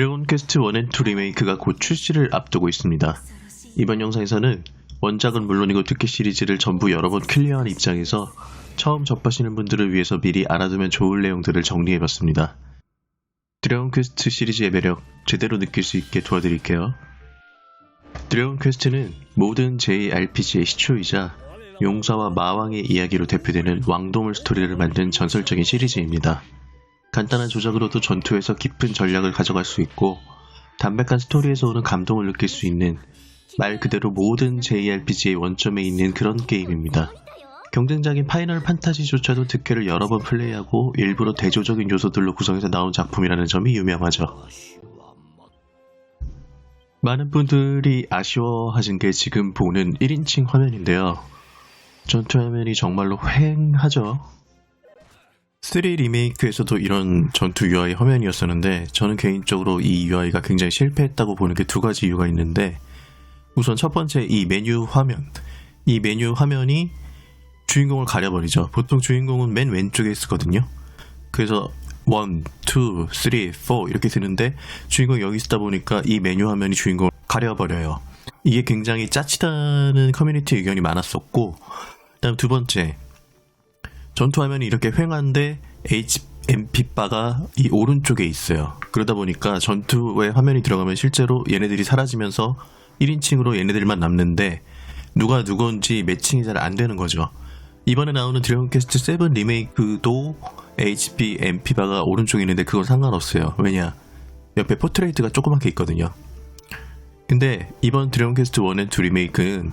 드래곤 퀘스트 1앤2 리메이크가 곧 출시를 앞두고 있습니다. 이번 영상에서는 원작은 물론이고 특히 시리즈를 전부 여러 번 클리어한 입장에서 처음 접하시는 분들을 위해서 미리 알아두면 좋을 내용들을 정리해봤습니다. 드래곤 퀘스트 시리즈의 매력 제대로 느낄 수 있게 도와드릴게요. 드래곤 퀘스트는 모든 JRPG의 시초이자 용사와 마왕의 이야기로 대표되는 왕도물 스토리를 만든 전설적인 시리즈입니다. 간단한 조작으로도 전투에서 깊은 전략을 가져갈 수 있고 담백한 스토리에서 오는 감동을 느낄 수 있는 말 그대로 모든 JRPG의 원점에 있는 그런 게임입니다. 경쟁작인 파이널 판타지조차도 득회를 여러 번 플레이하고 일부러 대조적인 요소들로 구성해서 나온 작품이라는 점이 유명하죠. 많은 분들이 아쉬워하신 게 지금 보는 1인칭 화면인데요. 전투 화면이 정말로 휑하죠. 3 리메이크에서도 이런 전투 UI 화면이었었는데 저는 개인적으로 이 UI가 굉장히 실패했다고 보는 게 두 가지 이유가 있는데 우선 첫 번째 이 메뉴 화면 이 메뉴 화면이 주인공을 가려버리죠. 보통 주인공은 맨 왼쪽에 있거든요. 그래서 1, 2, 3, 4 이렇게 쓰는데 주인공이 여기 있다 보니까 이 메뉴 화면이 주인공을 가려버려요. 이게 굉장히 짜치다는 커뮤니티 의견이 많았었고 그다음 두 번째 전투 화면이 이렇게 휑한데 HMP 바가 이 오른쪽에 있어요. 그러다 보니까 전투의 화면이 들어가면 실제로 얘네들이 사라지면서 1인칭으로 얘네들만 남는데 누가 누군지 매칭이 잘 안 되는 거죠. 이번에 나오는 드래곤 퀘스트 7 리메이크도 HP MP 바가 오른쪽에 있는데 그건 상관없어요. 왜냐? 옆에 포트레이트가 조그맣게 있거든요. 근데 이번 드래곤 퀘스트 1앤 2 리메이크는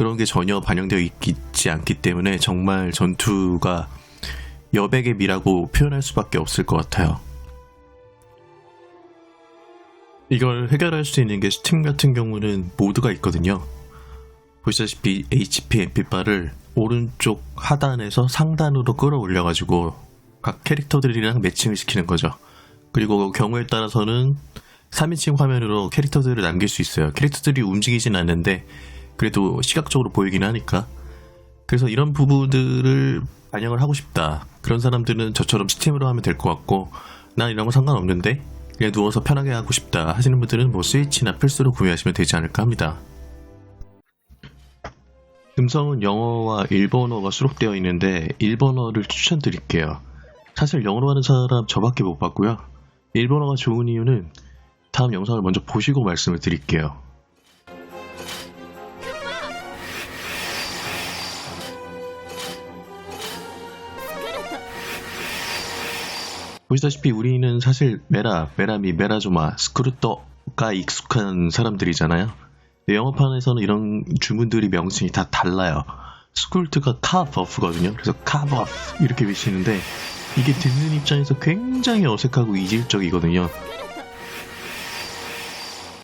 그런 게 전혀 반영되어 있지 않기 때문에 정말 전투가 여백의 미라고 표현할 수밖에 없을 것 같아요. 이걸 해결할 수 있는 게 스팀 같은 경우는 모드가 있거든요. 보시다시피 HP MP바를 오른쪽 하단에서 상단으로 끌어올려가지고 각 캐릭터들이랑 매칭을 시키는 거죠. 그리고 경우에 따라서는 3인칭 화면으로 캐릭터들을 남길 수 있어요. 캐릭터들이 움직이진 않는데 그래도 시각적으로 보이긴 하니까. 그래서 이런 부분들을 반영을 하고 싶다. 그런 사람들은 저처럼 스팀으로 하면 될 것 같고, 난 이런 거 상관없는데, 그냥 누워서 편하게 하고 싶다 하시는 분들은 뭐 스위치나 플스로 구매하시면 되지 않을까 합니다. 음성은 영어와 일본어가 수록되어 있는데, 일본어를 추천드릴게요. 사실 영어로 하는 사람 저밖에 못 봤고요. 일본어가 좋은 이유는 다음 영상을 먼저 보시고 말씀을 드릴게요. 보시다시피 우리는 사실 메라, 메라미, 메라조마, 스크루터가 익숙한 사람들이잖아요. 영어판에서는 이런 주문들이 명칭이 다 달라요. 스크루트가 카버프거든요. 그래서 카버프 이렇게 외치는데 이게 듣는 입장에서 굉장히 어색하고 이질적이거든요.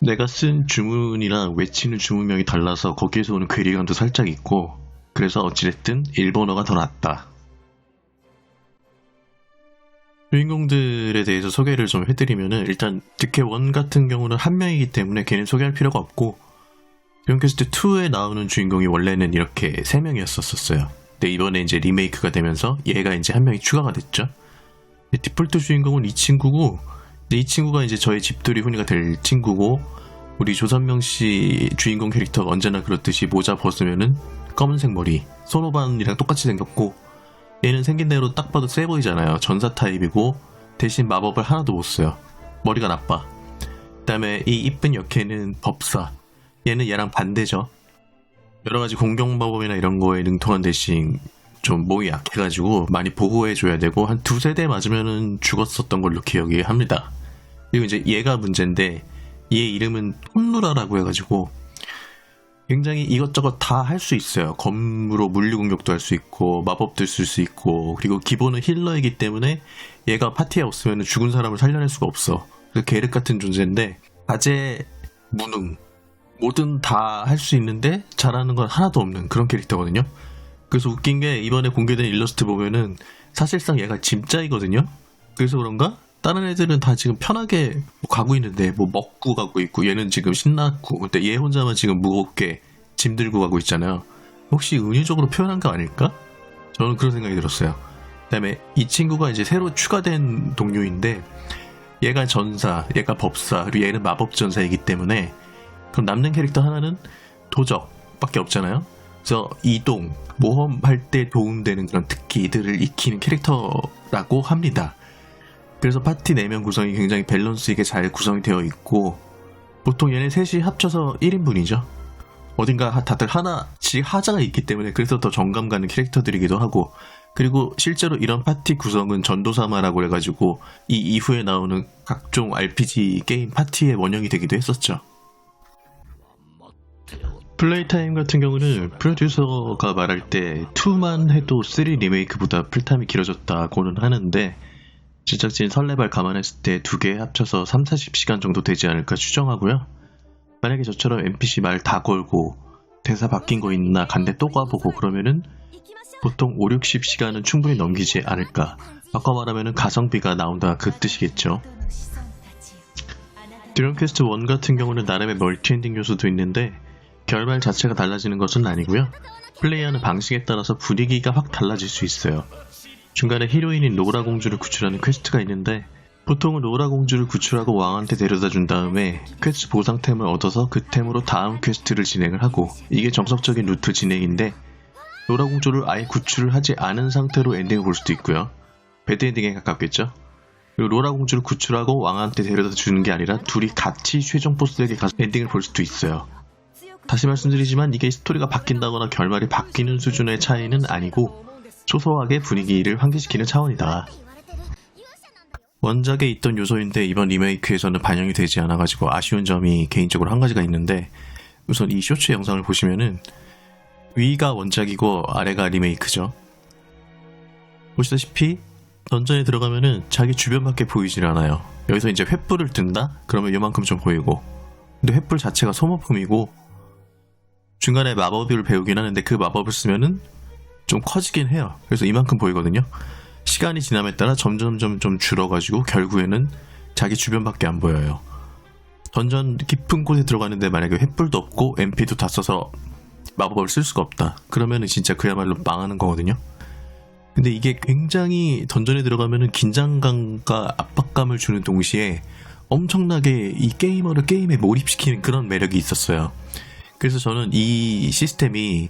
내가 쓴 주문이랑 외치는 주문명이 달라서 거기에서 오는 괴리감도 살짝 있고 그래서 어찌됐든 일본어가 더 낫다. 주인공들에 대해서 소개를 좀 해드리면은 일단 득해원 같은 경우는 한 명이기 때문에 걔는 소개할 필요가 없고 드론캐스트 2에 나오는 주인공이 원래는 이렇게 세 명이었었어요. 근데 이번에 이제 리메이크가 되면서 얘가 이제 한 명이 추가가 됐죠. 디폴트 주인공은 이 친구고 이 친구가 이제 저의 집돌이 훈이가 될 친구고 우리 조선명 씨 주인공 캐릭터가 언제나 그렇듯이 모자 벗으면은 검은색 머리 손오반이랑 똑같이 생겼고 얘는 생긴 대로 딱 봐도 세 보이잖아요. 전사 타입이고 대신 마법을 하나도 못 써요. 머리가 나빠. 그다음에 이 이쁜 역캐는 법사. 얘는 얘랑 반대죠. 여러 가지 공격 마법이나 이런 거에 능통한 대신 좀 몸이 약해가지고 많이 보호해줘야 되고 한 두세 대 맞으면은 죽었었던 걸로 기억이 합니다. 그리고 이제 얘가 문제인데 얘 이름은 톰누라라고 해가지고 굉장히 이것저것 다 할 수 있어요. 검으로 물리 공격도 할 수 있고 마법도 쓸 수 있고 그리고 기본은 힐러이기 때문에 얘가 파티에 없으면 죽은 사람을 살려낼 수가 없어. 그래서 계륵 같은 존재인데 아재 무능 뭐든 다 할 수 있는데 잘하는 건 하나도 없는 그런 캐릭터거든요. 그래서 웃긴 게 이번에 공개된 일러스트 보면은 사실상 얘가 짐짜이거든요. 그래서 그런가 다른 애들은 다 지금 편하게 뭐 가고 있는데 뭐 먹고 가고 있고 얘는 지금 신났고 근데 얘 혼자만 지금 무겁게 짐 들고 가고 있잖아요. 혹시 은유적으로 표현한 거 아닐까? 저는 그런 생각이 들었어요. 그다음에 이 친구가 이제 새로 추가된 동료인데 얘가 전사, 얘가 법사, 그리고 얘는 마법 전사이기 때문에 그럼 남는 캐릭터 하나는 도적밖에 없잖아요. 그래서 이동, 모험할 때 도움되는 그런 특기들을 익히는 캐릭터라고 합니다. 그래서 파티 4명 구성이 굉장히 밸런스 있게 잘 구성이 되어 있고 보통 얘네 셋이 합쳐서 1인분이죠. 어딘가 하- 다들 하나씩 하자가 있기 때문에 그래서 더 정감 가는 캐릭터들이기도 하고 그리고 실제로 이런 파티 구성은 전도사마라고 해가지고 이 이후에 나오는 각종 RPG 게임 파티의 원형이 되기도 했었죠. 플레이 타임 같은 경우는 프로듀서가 말할 때 2만 해도 3 리메이크보다 풀타임이 길어졌다고는 하는데 제작진 설레발 감안했을 때 두 개 합쳐서 3, 40시간 정도 되지 않을까 추정하고요. 만약에 저처럼 NPC 말 다 걸고 대사 바뀐 거 있나 간대 또 가보고 그러면은 보통 5, 60시간은 충분히 넘기지 않을까. 바꿔 말하면은 가성비가 나온다 그 뜻이겠죠. 드럼 퀘스트 1 같은 경우는 나름의 멀티엔딩 요소도 있는데 결말 자체가 달라지는 것은 아니고요. 플레이하는 방식에 따라서 분위기가 확 달라질 수 있어요. 중간에 히로인인 로라 공주를 구출하는 퀘스트가 있는데 보통은 로라 공주를 구출하고 왕한테 데려다 준 다음에 퀘스트 보상템을 얻어서 그 템으로 다음 퀘스트를 진행을 하고 이게 정석적인 루트 진행인데 로라 공주를 아예 구출을 하지 않은 상태로 엔딩을 볼 수도 있고요. 배드 엔딩에 가깝겠죠. 그리고 로라 공주를 구출하고 왕한테 데려다 주는 게 아니라 둘이 같이 최종 보스에게 가서 엔딩을 볼 수도 있어요. 다시 말씀드리지만 이게 스토리가 바뀐다거나 결말이 바뀌는 수준의 차이는 아니고 소소하게 분위기를 환기시키는 차원이다. 원작에 있던 요소인데 이번 리메이크에서는 반영이 되지 않아가지고 아쉬운 점이 개인적으로 한 가지가 있는데 우선 이 쇼츠 영상을 보시면은 위가 원작이고 아래가 리메이크죠. 보시다시피 던전에 들어가면은 자기 주변밖에 보이질 않아요. 여기서 이제 횃불을 든다? 그러면 요만큼 좀 보이고 근데 횃불 자체가 소모품이고 중간에 마법을 배우긴 하는데 그 마법을 쓰면은 좀 커지긴 해요. 그래서 이만큼 보이거든요. 시간이 지남에 따라 점점점 좀 줄어가지고 결국에는 자기 주변밖에 안 보여요. 던전 깊은 곳에 들어가는데 만약에 횃불도 없고 MP도 다 써서 마법을 쓸 수가 없다. 그러면은 진짜 그야말로 망하는 거거든요. 근데 이게 굉장히 던전에 들어가면은 긴장감과 압박감을 주는 동시에 엄청나게 이 게이머를 게임에 몰입시키는 그런 매력이 있었어요. 그래서 저는 이 시스템이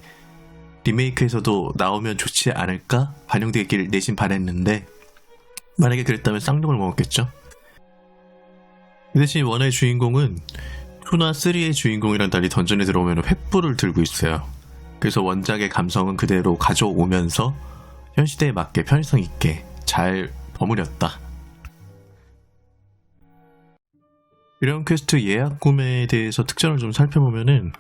리메이크에서도 나오면 좋지 않을까 반영되길 내심 바랬는데 만약에 그랬다면 쌍욕을 먹었겠죠. 그 대신 원의 주인공은 2나 3의 주인공이랑 달리 던전에 들어오면 횃불을 들고 있어요. 그래서 원작의 감성은 그대로 가져오면서 현 시대에 맞게 편의성 있게 잘 버무렸다. 이런 퀘스트 예약 구매에 대해서 특징을 좀 살펴보면은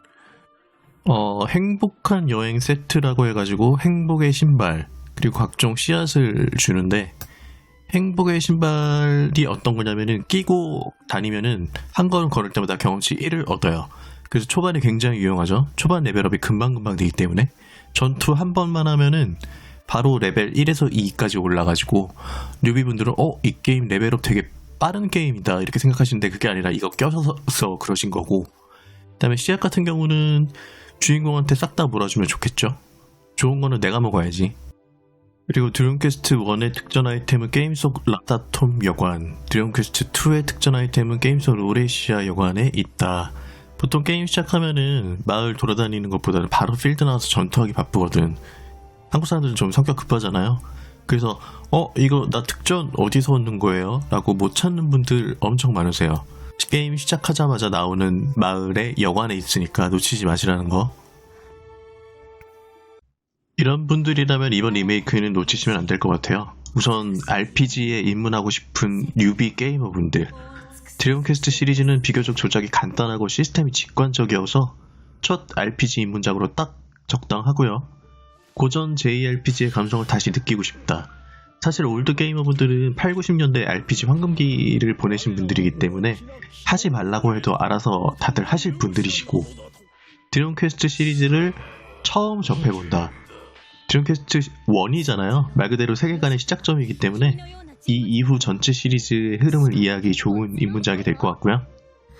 어, 행복한 여행 세트라고 해가지고 행복의 신발 그리고 각종 씨앗을 주는데 행복의 신발이 어떤 거냐면은 끼고 다니면은 한 걸음 걸을 때마다 경험치 1을 얻어요. 그래서 초반에 굉장히 유용하죠. 초반 레벨업이 금방금방 되기 때문에 전투 한 번만 하면은 바로 레벨 1에서 2까지 올라가지고 뉴비분들은 어 이 게임 레벨업 되게 빠른 게임이다 이렇게 생각하시는데 그게 아니라 이거 껴서 그러신 거고 그다음에 씨앗 같은 경우는 주인공한테 싹 다 몰아주면 좋겠죠. 좋은 거는 내가 먹어야지. 그리고 드림캐스트 1의 특전 아이템은 게임 속 라타톰 여관, 드림캐스트 2의 특전 아이템은 게임 속 로레시아 여관에 있다. 보통 게임 시작하면은 마을 돌아다니는 것보다는 바로 필드 나와서 전투하기 바쁘거든. 한국 사람들은 좀 성격 급하잖아요. 그래서 어 이거 나 특전 어디서 얻는 거예요? 라고 못 찾는 분들 엄청 많으세요. 게임 시작하자마자 나오는 마을의 여관에 있으니까 놓치지 마시라는 거. 이런 분들이라면 이번 리메이크는 놓치시면 안 될 것 같아요. 우선 RPG에 입문하고 싶은 뉴비 게이머분들. 드래곤 퀘스트 시리즈는 비교적 조작이 간단하고 시스템이 직관적이어서 첫 RPG 입문작으로 딱 적당하고요. 고전 JRPG의 감성을 다시 느끼고 싶다. 사실 올드 게이머분들은 8, 90년대 RPG 황금기를 보내신 분들이기 때문에 하지 말라고 해도 알아서 다들 하실 분들이시고 드론 퀘스트 시리즈를 처음 접해본다. 드론 퀘스트 1이잖아요. 말 그대로 세계관의 시작점이기 때문에 이 이후 전체 시리즈의 흐름을 이해하기 좋은 입문작이 될 것 같고요.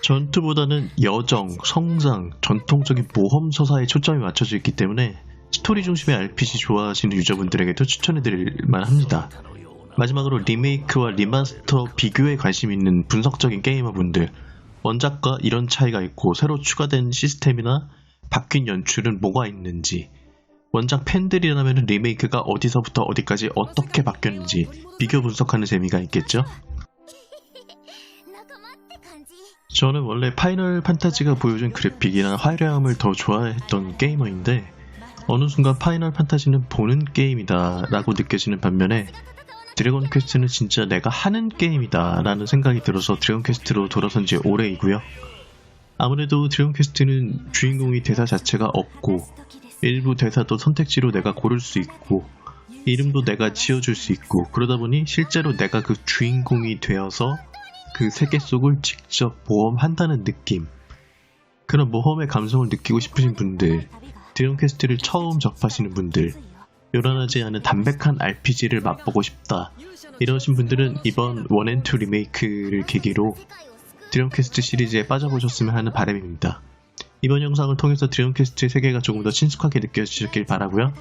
전투보다는 여정, 성장, 전통적인 모험 서사에 초점이 맞춰져 있기 때문에 스토리 중심의 RPG 좋아하시는 유저분들에게도 추천해드릴 만합니다. 마지막으로 리메이크와 리마스터 비교에 관심 있는 분석적인 게이머분들, 원작과 이런 차이가 있고 새로 추가된 시스템이나 바뀐 연출은 뭐가 있는지, 원작 팬들이라면 리메이크가 어디서부터 어디까지 어떻게 바뀌었는지 비교 분석하는 재미가 있겠죠? 저는 원래 파이널 판타지가 보여준 그래픽이나 화려함을 더 좋아했던 게이머인데 어느 순간 파이널 판타지는 보는 게임이다 라고 느껴지는 반면에 드래곤 퀘스트는 진짜 내가 하는 게임이다 라는 생각이 들어서 드래곤 퀘스트로 돌아선 지 오래이고요. 아무래도 드래곤 퀘스트는 주인공이 대사 자체가 없고 일부 대사도 선택지로 내가 고를 수 있고 이름도 내가 지어줄 수 있고 그러다 보니 실제로 내가 그 주인공이 되어서 그 세계 속을 직접 모험한다는 느낌 그런 모험의 감성을 느끼고 싶으신 분들 드론 퀘스트를 처음 접하시는 분들 요란하지 않은 담백한 RPG를 맛보고 싶다 이러신 분들은 이번 원앤투 리메이크를 계기로 드론 퀘스트 시리즈에 빠져보셨으면 하는 바람입니다. 이번 영상을 통해서 드론 퀘스트의 세계가 조금 더 친숙하게 느껴지셨길 바라고요.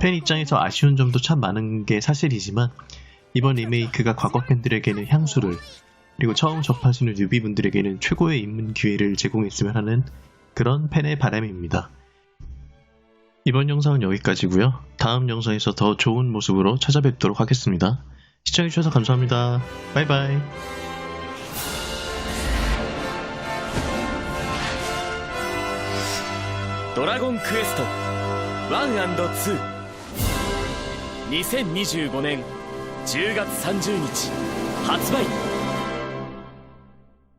팬 입장에서 아쉬운 점도 참 많은 게 사실이지만 이번 리메이크가 과거 팬들에게는 향수를 그리고 처음 접하시는 뉴비분들에게는 최고의 입문 기회를 제공했으면 하는 그런 팬의 바람입니다. 이번 영상은 여기까지고요. 다음 영상에서 더 좋은 모습으로 찾아뵙도록 하겠습니다. 시청해주셔서 감사합니다. 바이바이. ドラゴンクエスト 1&22025年10月30日発売